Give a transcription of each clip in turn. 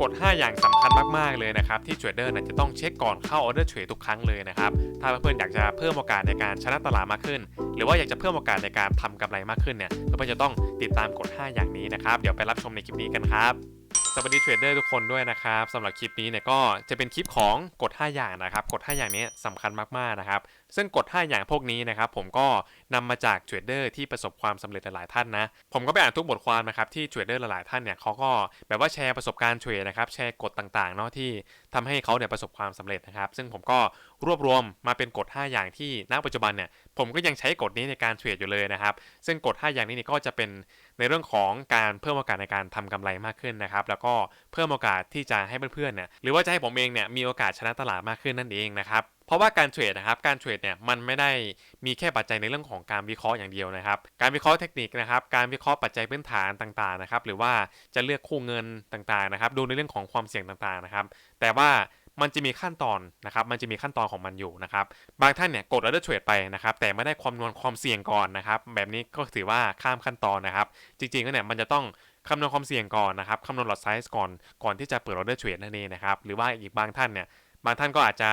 กฎ 5 อย่างสำคัญมาก ๆ เลยนะครับ ที่เทรดเดอร์เนี่ยจะต้องเช็คก่อนเข้าออเดอร์เทรดทุกครั้งเลยนะครับ ถ้าเพื่อนๆอยากจะเพิ่มโอกาสในการชนะตลาดมากขึ้น หรือว่าอยากจะเพิ่มโอกาสในการทำกำไรมากขึ้นเนี่ยเพื่อนๆจะต้องติดตามกฎ 5 อย่างนี้นะครับ เดี๋ยวไปรับชมในคลิปนี้กันครับ สวัสดีเทรดเดอร์ทุกคนด้วยนะครับสำหรับคลิปนี้เนี่ยก็จะเป็นคลิปของกฎ 5 อย่างนะครับกฎ 5 อย่างนี้สำคัญมากๆนะครับ ซึ่งกฎ 5 อย่างพวกนี้นะครับผมก็นำมาจากเทรดเดอร์ที่ประสบความสำเร็จหลายๆท่านนะผมก็ไปอ่านทุกบทความนะครับที่เทรดเดอร์หลายๆท่านเนี่ยเขาก็แบบว่าแชร์ประสบการณ์เทรดนะครับแชร์กฎต่างๆเนาะที่ ทำให้เขาเนี่ยประสบความสำเร็จนะครับ ซึ่งผมก็รวบรวมมาเป็นกฎ 5 อย่างที่ณปัจจุบันเนี่ยผมก็ยังใช้กฎนี้ในการเทรดอยู่เลยนะครับ ซึ่งกฎ 5 อย่างนี้เนี่ยก็จะเป็นในเรื่องของการเพิ่มโอกาสในการทำกำไรมากขึ้นนะครับ แล้วก็เพิ่มโอกาสที่จะให้เพื่อนๆเนี่ยหรือว่าจะให้ผมเองเนี่ยมีโอกาสชนะตลาดมากขึ้นนั่นเองนะครับ เพราะว่าการเทรดนะครับการเทรดเนี่ยมันไม่ได้มีแค่ปัจจัยในเรื่องของการวิเคราะห์อย่างเดียวนะครับ การวิเคราะห์เทคนิคนะครับ การวิเคราะห์ปัจจัยพื้นฐานต่างๆนะครับ หรือว่าจะเลือกคู่เงินต่างๆนะครับ ดูในเรื่องของความเสี่ยงต่างๆนะครับ แต่ว่ามันจะมีขั้นตอนนะครับ มันจะมีขั้นตอนของมันอยู่นะครับ บางท่านเนี่ยกดออเดอร์เทรดไปนะครับ แต่ไม่ได้ความนวณความเสี่ยงก่อนนะครับ แบบนี้ก็ถือว่าข้ามขั้นตอนนะครับ จริงๆแล้วเนี่ยมันจะต้องคำนวณความเสี่ยงก่อนนะครับ คำนวณหลอดไซส์ก่อน ก่อนที่จะเปิดออเดอร์เทรดนั่นเองนะครับ หรือว่าอีกบางท่านเนี่ย บางท่านก็อาจจะ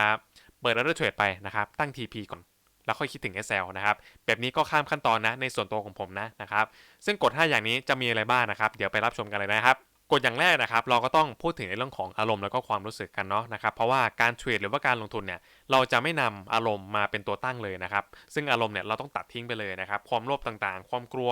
เปิดออเดอร์เทรดไปนะครับ ตั้ง TP ก่อน แล้วค่อยคิดถึง Excel นะครับ แบบนี้ก็ข้ามขั้นตอนนะ ในส่วนตัวของผมนะนะครับ ซึ่งกฎ 5 อย่างนี้จะมีอะไรบ้างนะครับ เดี๋ยวไปรับชมกันเลยนะครับกฎอย่างแรกนะครับเราก็ต้องพูดถึงในเรื่องของอารมณ์แล้วก็ความรู้สึกกันเนาะนะครับเพราะว่าการเทรดหรือว่าการลงทุนเนี่ยเราจะไม่นำอารมณ์มาเป็นตัวตั้งเลยนะครับซึ่งอารมณ์เนี่ยเราต้องตัดทิ้งไปเลยนะครับความโลภต่างๆ ความกลัว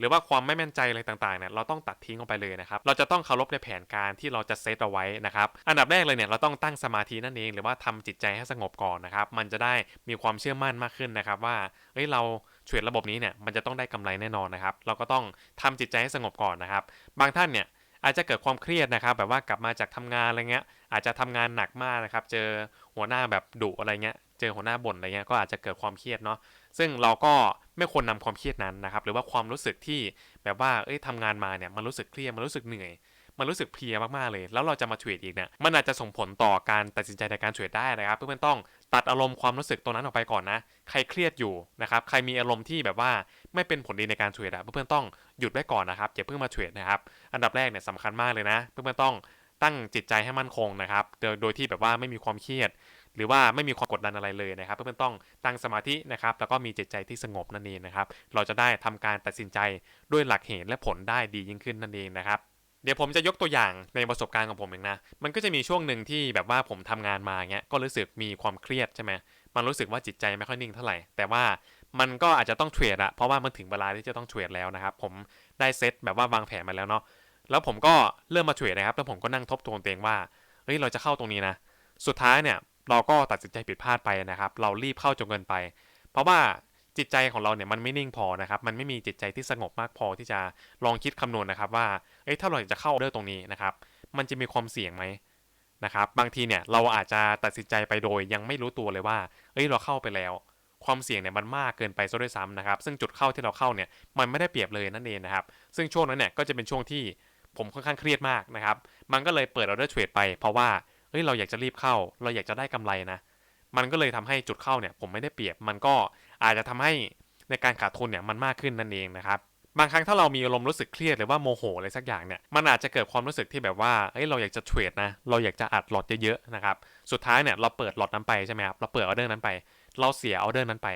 หรือว่าความไม่แม่นใจอะไรต่างๆเนี่ยเราต้องตัดทิ้งออกไปเลยนะครับเราจะต้องเคารพในแผนการที่เราจะเซตเอาไว้นะครับอันดับแรกเลยเนี่ยเราต้องตั้งสมาธินั่นเอง หรือว่าทำจิตใจให้สงบก่อนนะครับมันจะได้มีความเชื่อมั่นมากขึ้นนะครับว่าเฮ้ยเราเทรดระบบนี้เนี่ยมันจะต้องได้กำไรแน่นอนนะครับเราก็ต้องทำจิตใจให้สงบก่อนนะครับบางท่านเนี่ยอาจจะเกิดความเครียดนะครับแบบว่ากลับมาจากทำงานอะไรเงี้ยอาจจะทำงานหนักมากนะครับเจอหัวหน้าแบบดุอะไรเงี้ยเจอหัวหน้าบ่นอะไรเงี้ยก็อาจจะเกิดความเครียดเนาะซึ่งเราก็ ไม่ควรนำความเครียดนั้นนะครับ หรือว่าความรู้สึกที่แบบว่าเอ้ยทำงานมาเนี่ยมันรู้สึกเครียดมันรู้สึกเหนื่อย มันรู้สึกเพลียมากๆเลย แล้วเราจะมาเทรดอีกเนี่ยมันอาจจะส่งผลต่อการตัดสินใจในการเทรดได้นะครับ เพื่อนๆต้องตัดอารมณ์ความรู้สึกตรงนั้นออกไปก่อนนะ ใครเครียดอยู่นะครับใครมีอารมณ์ที่แบบว่าไม่เป็นผลดีในการเทรดอะเพื่อนๆต้องหยุดไว้ก่อนนะครับอย่าเพิ่งมาเทรดนะครับอันดับแรกเนี่ยสำคัญมากเลยนะ เพื่อนๆต้องตั้งจิตใจให้มั่นคงนะครับ โดยโดยที่แบบว่าไม่มีความเครียด หรือว่าไม่มีความกดดันอะไรเลยนะครับ เพื่อนๆต้องตั้งสมาธินะครับ แล้วก็มีจิตใจที่สงบนั่นเองนะครับ เราจะได้ทำการตัดสินใจด้วยหลักเหตุและผลได้ดียิ่งขึ้นนั่นเองนะครับเดี๋ยวผมจะยกตัวอย่างในประสบการณ์ของผมเองนะ มันก็จะมีช่วงหนึ่งที่แบบว่าผมทำงานมาเงี้ย ก็รู้สึกมีความเครียดใช่ไหมมันรู้สึกว่าจิตใจไม่ค่อยนิ่งเท่าไหร่ แต่ว่ามันก็อาจจะต้องเทรดอะเพราะว่ามันถึงเวลาที่จะต้องเทรดแล้วนะครับ ผมได้เซตแบบว่าวางแผนมาแล้วเนาะ แล้วผมก็เริ่มมาเทรดนะครับ แล้วผมก็นั่งทบทวนตัวเองว่า เฮ้ย เราจะเข้าตรงนี้นะ สุดท้ายเนี่ย เราก็ตัดสินใจผิดพลาดไปนะครับ เรารีบเข้าจนเกินไป เพราะว่าจิตใจของเราเนี่ยมันไม่นิ่งพอนะครับ มันไม่มีจิตใจที่สงบมากพอที่จะลองคิดคำนวณนะครับว่า เอ้ยถ้าเราจะเข้าออเดอร์ตรงนี้นะครับ มันจะมีความเสี่ยงไหมนะครับ บางทีเนี่ยเราอาจจะตัดสินใจไปโดย ยังไม่รู้ตัวเลยว่า เอ้ยเราเข้าไปแล้ว ความเสี่ยงเนี่ยมันมากเกินไปซะด้วยซ้ำนะครับ ซึ่งจุดเข้าที่เราเข้าเนี่ยมันไม่ได้เปรียบเลยนั่นเองนะครับ ซึ่งช่วงนั้นเนี่ยก็จะเป็นช่วงที่ผมค่อนข้างเครียดมากนะครับ มันก็เลยเปิดออเดอร์เทรดไป เพราะว่า เฮ้ยเราอยากจะรีบเข้า เราอยากจะได้กำไรนะ มันก็เลยทำให้จุดเข้าเนี่ยผมไม่ได้เปรียบ มันก็อาจจะทำให้ในการขาดทุนเนี่ยมันมากขึ้นนั่นเองนะครับ บางครั้งถ้าเรามีอารมณ์รู้สึกเครียดหรือว่าโมโหอะไรสักอย่างเนี่ย มันอาจจะเกิดความรู้สึกที่แบบว่าเฮ้ยเราอยากจะเทรดนะ เราอยากจะอัดหลอดเยอะๆนะครับ สุดท้ายเนี่ยเราเปิดหลอดนั้นไปใช่ไหมครับ เราเปิดออเดอร์นั้นไป เราเสียออเดอร์นั้นไป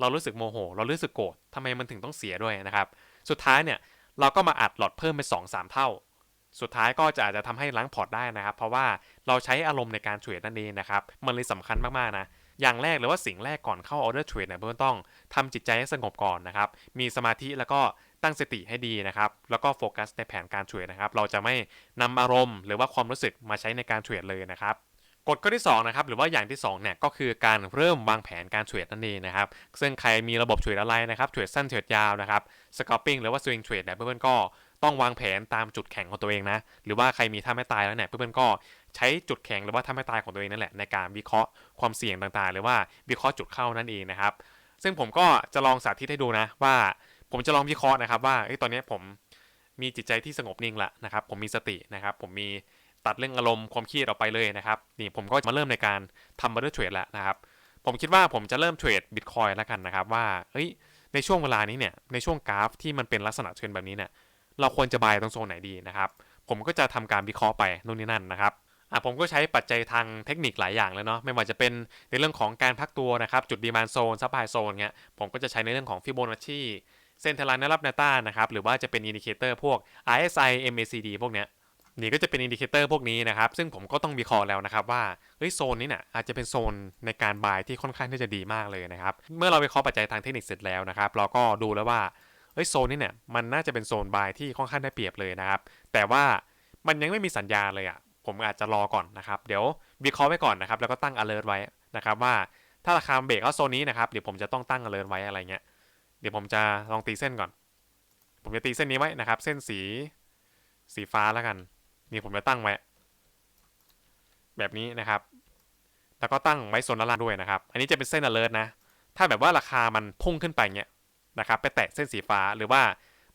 เรารู้สึกโมโห เรารู้สึกโกรธทำไมมันถึงต้องเสียด้วยนะครับ สุดท้ายเนี่ยเราก็มาอัดหลอดเพิ่มไป2อสเท่า สุดท้ายก็จะอาจจะทำให้ล้างพอร์ตได้นะครับ เพราะว่าเราใช้อารมณ์ในการเทรดนั่นเองนะครับ มันเลยสำคัญมากๆนะอย่างแรกเลยว่าสิ่งแรกก่อนเข้าออเดอร์เทรดเนี่ยเพื่อนต้องทำจิตใจให้สงบก่อนนะครับ มีสมาธิแล้วก็ตั้งสติให้ดีนะครับ แล้วก็โฟกัสในแผนการเทรดนะครับ เราจะไม่นำอารมณ์ หรือว่าความรู้สึกมาใช้ในการเทรดเลยนะครับกฎข้อที่2นะครับหรือว่าอย่างที่2เนี่ยก็คือการเริ่มวางแผนการเทรดนั่นเองนะครับซึ่งใครมีระบบเทรดอะไรนะครับเทรดสั้นเทรดยาวนะครับสกอปปิ้งหรือว่าสวิงเทรดเนี่ยเพื่อนๆก็ ต้องวางแผนตามจุดแข็งของตัวเองนะ หรือว่าใครมีท่าไม่ตายแล้วเนี่ยเพื่อนๆก็ใช้จุดแข็งหรือว่าท่าไม่ตายของตัวเองนั่นแหละในการวิเคราะห์ความเสี่ยงต่างๆ หรือว่าวิเคราะห์จุดเข้านั่นเองนะครับ ซึ่งผมก็จะลองสาธิตให้ดูนะว่า ผมจะลองวิเคราะห์นะครับว่าตอนนี้ผมมีจิตใจที่สงบนิ่งละนะครับ ผมมีสตินะครับ ผมมีตัดเรื่องอารมณ์ความเครียดออกไปเลยนะครับนี่ผมก็มาเริ่มในการทำบัตเตอร์เทรดแล้วนะครับ ผมคิดว่าผมจะเริ่มเทรดบิตคอยแล้วกันนะครับว่าเฮ้ยในช่วงเวลานี้เนี่ยในช่วงกราฟที่มันเป็นลักษณะเทรนแบบนี้เนี่ย เราควรจะบายตรงโซนไหนดีนะครับ ผมก็จะทำการวิเคราะห์ไปนู่นนี่นั่นนะครับอะผมก็ใช้ปัจจัยทางเทคนิคหลายอย่างเลยเนาะไม่ว่าจะเป็นในเรื่องของการพักตัวนะครับจุดดีมานโซนซัพพลายโซนเงี้ยผมก็จะใช้ในเรื่องของฟิโบนัชชีเส้นเทลาแนวรับแนวต้านนะครับหรือว่าจะเป็นอินดิเคเตอร์พวก RSI MACD พวกเนี้ยนี่ก็จะเป็นอินดิเคเตอร์พวกนี้นะครับ ซึ่งผมก็ต้องวิเคราะห์แล้วนะครับว่าเฮ้ยโซนนี้เนี่ยอาจจะเป็นโซนในการบายที่ค่อนข้างที่จะดีมากเลยนะครับ เมื่อเราวิเคราะห์ปัจจัยทางเทคนิคเสร็จแล้วนะครับ เราก็ดูแล้วว่า เฮ้ยโซนนี้เนี่ยมันน่าจะเป็นโซนบายที่ค่อนข้างได้เปรียบเลยนะครับ แต่ว่ามันยังไม่มีสัญญาเลยอะผมอาจจะรอก่อนนะครับ เดี๋ยววิเคราะห์ไว้ก่อนนะครับ แล้วก็ตั้ง alert ไว้นะครับว่าถ้าราคาเบรกเข้าโซนนี้นะครับเดี๋ยวผมจะต้องตั้ง alert ไว้อะไรเงี้ยเดี๋ยวผมจะลองตีเส้นก่อน ผมจะตีเส้นนี้ไว้นะครับ เส้นสีสีฟ้าแล้วกัน นี่ผมจะตั้งไว้ แบบนี้นะครับ แล้วก็ตั้งไว้โซนด้านล่างด้วยนะครับ อันนี้จะเป็นเส้น alert นะ ถ้าแบบว่าราคามันพุ่งขึ้นไปเงี้ย นะครับไปแตะเส้นสีฟ้าหรือว่า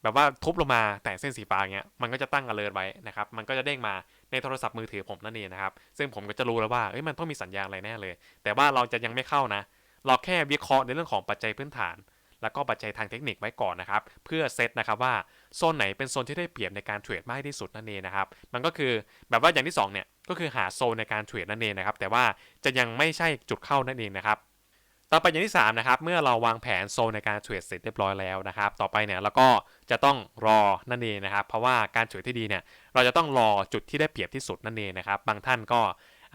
แบบว่าทุบลงมาแตะเส้นสีฟ้าเงี้ยมันก็จะตั้ง alert ไว้นะครับมันก็จะเด้งมาในโทรศัพท์มือถือผมนั่นเองนะครับซึ่งผมก็จะรู้แล้วว่าเอ้ยมันต้องมีสัญญาณอะไรแน่เลย แต่ว่าเราจะยังไม่เข้านะ เราแค่วิเคราะห์ในเรื่องของปัจจัยพื้นฐาน แล้วก็ปัจจัยทางเทคนิคไว้ก่อนนะครับเพื่อเซตนะครับว่าโซนไหนเป็นโซนที่ได้เปรียบในการเทรดมากที่สุดนั่นเองนะครับมันก็คือแบบว่าอย่างที่2เนี่ยก็คือหาโซนในการเทรดนั่นเองนะครับแต่ว่าจะยังไม่ใช่จุดเข้านั่นเองนะครับ ต่อไปอย่างที่3นะครับเมื่อเราวางแผนโซนในการเทรดเสร็จเรียบร้อยแล้วนะครับ ต่อไปเนี่ยเราก็จะต้องรอนั่นเองนะครับ เพราะว่าการเทรดที่ดีเนี่ยเราจะต้องรอจุดที่ได้เปรียบที่สุดนั่นเองนะครับ บางท่านก็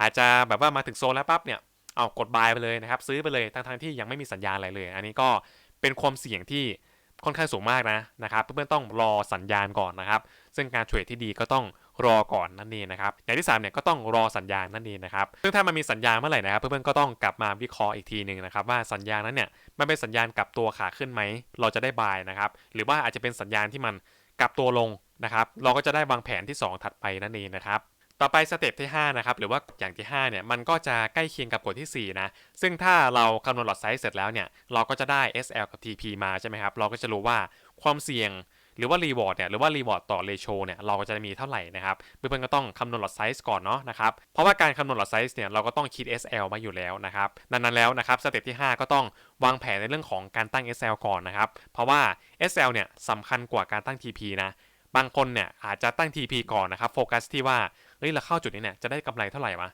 อาจจะแบบว่ามาถึงโซนแล้วปั๊บเนี่ยเอากดบายไปเลยนะครับ ซื้อไปเลยทั้งๆที่ยังไม่มีสัญญาณอะไรเลย อันนี้ก็เป็นความเสี่ยงที่ค่อนข้างสูงมากนะนะครับ เพื่อนๆต้องรอสัญญาณก่อนนะครับ ซึ่งการเทรดที่ดีก็ต้องรอก่อนนั่นเองนะครับอย่างที่3เนี่ยก็ต้องรอสัญญาณนั่นเองนะครับซึ่งถ้ามันมีสัญญาณเมื่อไหร่นะครับเพื่อนๆก็ต้องกลับมาวิเคราะห์อีกทีหนึ่งนะครับว่าสัญญาณนั้นเนี่ยมันเป็นสัญญาณกลับตัวขาขึ้นไหมเราจะได้บายนะครับหรือว่าอาจจะเป็นสัญญาณที่มันกลับตัวลงนะครับเราก็จะได้วางแผนที่ 2 ถัดไปนั่นเองนะครับต่อไปสเต็ปที่5นะครับหรือว่าอย่างที่5เนี่ยมันก็จะใกล้เคียงกับกฎที่ 4 นะ ซึ่งถ้าเราคำนวณหลอดไซส์เสร็จแล้วเนี่ยเราก็จะได้ SL กับ TP มาใช่ไหมครับเราก็จะรู้ว่าความเสี่ยง หรือว่ารีวอร์ดเนี่ยหรือว่ารีวอร์ดต่อเรโชเนี่ยเราก็จะมีเท่าไหร่นะครับเพื่อนๆก็ต้องคำนวณหลอดไซส์ก่อนเนาะนะครับเพราะว่าการคำนวณหลอดไซส์เนี่ยเราก็ต้องคิด SL มาอยู่แล้วนะครับดังนั้นแล้วนะครับสเต็ปที่ 5 ก็ต้องวางแผนในเรื่องของการตั้ง SL ก่อนนะครับเพราะว่า SL เนี่ยสำคัญกว่าการตั้ง TP นะบางคนเนี่ยอาจจะตั้ง TP ก่อนนะครับโฟกัสที่ว่าเฮ้ยเราเข้าจุดนี้เนี่ยจะได้กำไรเท่าไหร่วะ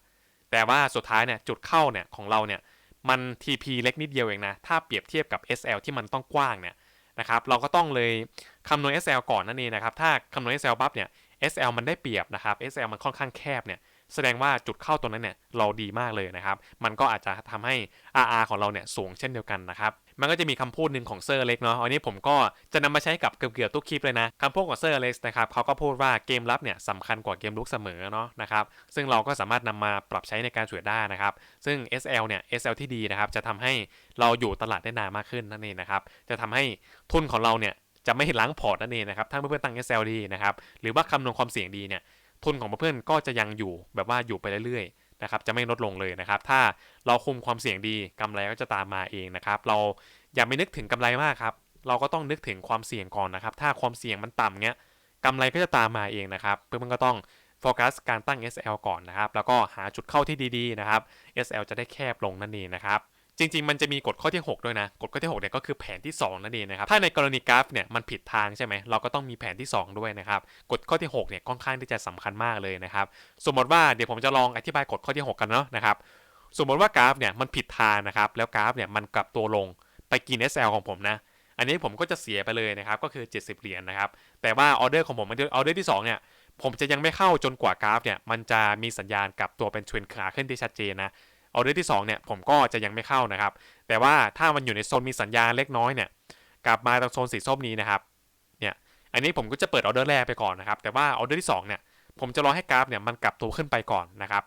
แต่ว่าสุดท้ายเนี่ยจุดเข้าเนี่ยของเราเนี่ยมัน TP เล็กนิดเดียวเองนะถ้าเปรียบเทียบกับ SL ที่มันต้องกว้างเนี่ย นะครับเราก็ต้องเลยคำนวณ SL ก่อนนั่นเองนะครับถ้าคำนวณ SL ปั๊บเนี่ย SL มันได้เปรียบนะครับ SL มันค่อนข้างแคบเนี่ยแสดงว่าจุดเข้าตรงนั้นเนี่ยเราดีมากเลยนะครับ มันก็อาจจะทำให้ RR ของเราเนี่ยสูงเช่นเดียวกันนะครับ มันก็จะมีคำพูดหนึ่งของเซอร์เล็กเนาะอันนี้ผมก็จะนำมาใช้กับเกือบๆทุกคลิปเลยนะคำพูดของเซอร์เล็กนะครับเขาก็พูดว่าเกมรับเนี่ยสำคัญกว่าเกมลุกเสมอเนาะนะครับซึ่งเราก็สามารถนำมาปรับใช้ในการเทรดได้นะครับ ซึ่ง SL เนี่ย SL ที่ดีนะครับจะทำให้เราอยู่ตลาดได้นานมากขึ้นนั่นเองนะครับจะทำให้ทุนของเราเนี่ยจะไม่เห็นล้างพอร์ตนั่นเองนะครับถ้าเพื่อนๆตั้ง SL ดีนะครับหรือว่าคำนวณความเสี่ยงดีเนี่ยทุนของเพื่อนๆก็จะยังอยู่แบบว่าอยู่ไปเรื่อยๆ นะครับจะไม่ลดลงเลยนะครับ ถ้าเราคุมความเสี่ยงดีกำไรก็จะตามมาเองนะครับ เราอย่าไปนึกถึงกำไรมากครับ เราก็ต้องนึกถึงความเสี่ยงก่อนนะครับ ถ้าความเสี่ยงมันต่ำเงี้ยกำไรก็จะตามมาเองนะครับ เพื่อนๆก็ต้องโฟกัสการตั้ง SL ก่อนนะครับ แล้วก็หาจุดเข้าที่ดีๆนะครับ SL จะได้แคบลงนั่นเองนะครับ จริง ๆ มันจะมีกฎข้อที่ 6 ด้วยนะ กฎข้อที่6เนี่ยก็คือแผนที่ 2 นั่นเองนะครับ ถ้าในกรณีกราฟเนี่ยมันผิดทางใช่ไหม เราก็ต้องมีแผนที่ 2 ด้วยนะครับ กฎข้อที่6เนี่ยค่อนข้างที่จะสำคัญมากเลยนะครับ สมมติว่าเดี๋ยวผมจะลองอธิบายกฎข้อที่ 6 กันเนาะนะครับ สมมติว่ากราฟเนี่ยมันผิดทางนะครับ แล้วกราฟเนี่ยมันกลับตัวลงไปกิน SL ของผมนะ อันนี้ผมก็จะเสียไปเลยนะครับ ก็คือ 70 เหรียญนะครับ แต่ว่าออเดอร์ของผมออเดอร์ที่2เนี่ยผมจะยังไม่เข้าจนกว่ากราฟเนี่ยมันจะมีสัญญาณกลับตัวเป็นเทรนขาขึ้นที่ชัดเจนนะ ออเดอร์ที่2เนี่ยผมก็จะยังไม่เข้านะครับ แต่ว่าถ้ามันอยู่ในโซนมีสัญญาณเล็กน้อยเนี่ยกลับมาตรงโซนสีส้มนี้นะครับเนี่ยอันนี้ผมก็จะเปิดออเดอร์แรกไปก่อนนะครับแต่ว่าออเดอร์ที่2เนี่ยผมจะรอให้กราฟเนี่ยมันกลับตัวขึ้นไปก่อนนะครับ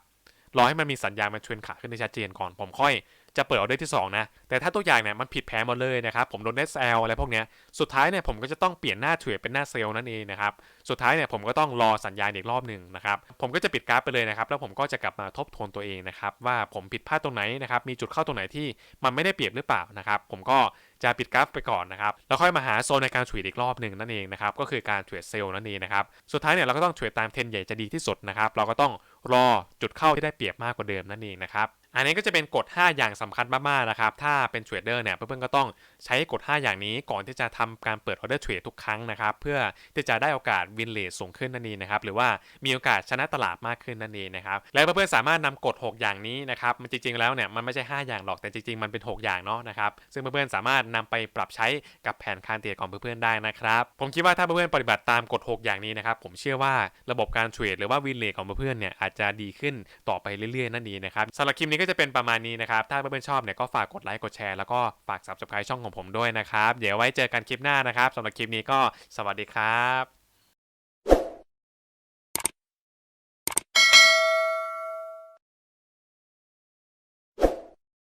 รอให้มันมีสัญญาณมันเทรนขาขึ้นในชัดเจนก่อนผมค่อย จะเปิดออเดอร์ที่ 2 นะ แต่ถ้าตัวอย่างเนี่ยมันผิดแผนหมดเลยนะครับ ผมโดน SL อะไรพวกเนี้ย สุดท้ายเนี่ยผมก็จะต้องเปลี่ยนหน้าเทรดเป็นหน้าเซลล์นั่นเองนะครับ สุดท้ายเนี่ยผมก็ต้องรอสัญญาณอีกรอบหนึ่งนะครับ ผมก็จะปิดกราฟไปเลยนะครับ แล้วผมก็จะกลับมาทบทวนตัวเองนะครับ ว่าผมผิดพลาดตรงไหนนะครับ มีจุดเข้าตรงไหนที่มันไม่ได้เปรียบหรือเปล่านะครับ ผมก็จะปิดกราฟไปก่อนนะครับแล้วค่อยมาหาโซนในการเทรดอีกรอบหนึ่งนั่นเองนะครับก็คือการเทรดเซลล์นั่นเองนะครับสุดท้ายเนี่ยเราก็ต้องเทรดตามเทรนใหญ่จะดีที่สุดนะครับเราก็ต้องรอจุดเข้าที่ได้เปรียบมากกว่าเดิมนั่นเองนะครับ อันนี้ก็จะเป็นกฎ 5 อย่างสำคัญมากๆนะครับ ถ้าเป็นเทรดเดอร์เนี่ยเพื่อนๆก็ต้องใช้กฎ 5 อย่างนี้ก่อนที่จะทำการเปิดออเดอร์เทรดทุกครั้งนะครับ เพื่อที่จะได้โอกาสวินเลทสูงขึ้นนั่นเองนะครับ หรือว่ามีโอกาสชนะตลาดมากขึ้นนั่นเองนะครับ และเพื่อนๆสามารถนำกฎ 6 อย่างนี้นะครับ มันจริงๆแล้วเนี่ยมันไม่ใช่ 5 อย่างหรอก แต่จริงๆมันเป็น 6 อย่างเนาะนะครับ ซึ่งเพื่อนๆสามารถนำไปปรับใช้กับแผนการเทรดของเพื่อนๆได้นะครับ ผมคิดว่าถ้าเพื่อนๆปฏิบัติตามกฎ 6 อย่างนี้นะครับ ผมเชื่อว่าระบบการเทรดหรือว่าวินเลทของเพื่อนๆเนี่ยอาจจะดีขึ้นต่อไปเรื่อยๆนั่นเองนะครับสำหรับคลิปนี้ก็จะเป็นประมาณนี้นะครับ ถ้าเพื่อนๆชอบเนี่ยก็ฝากกดไลค์กดแชร์แล้วก็ฝาก subscribe ช่องของผมด้วยนะครับ เดี๋ยวไว้เจอกันคลิปหน้านะครับสำหรับคลิปนี้ก็สวัสดีครับ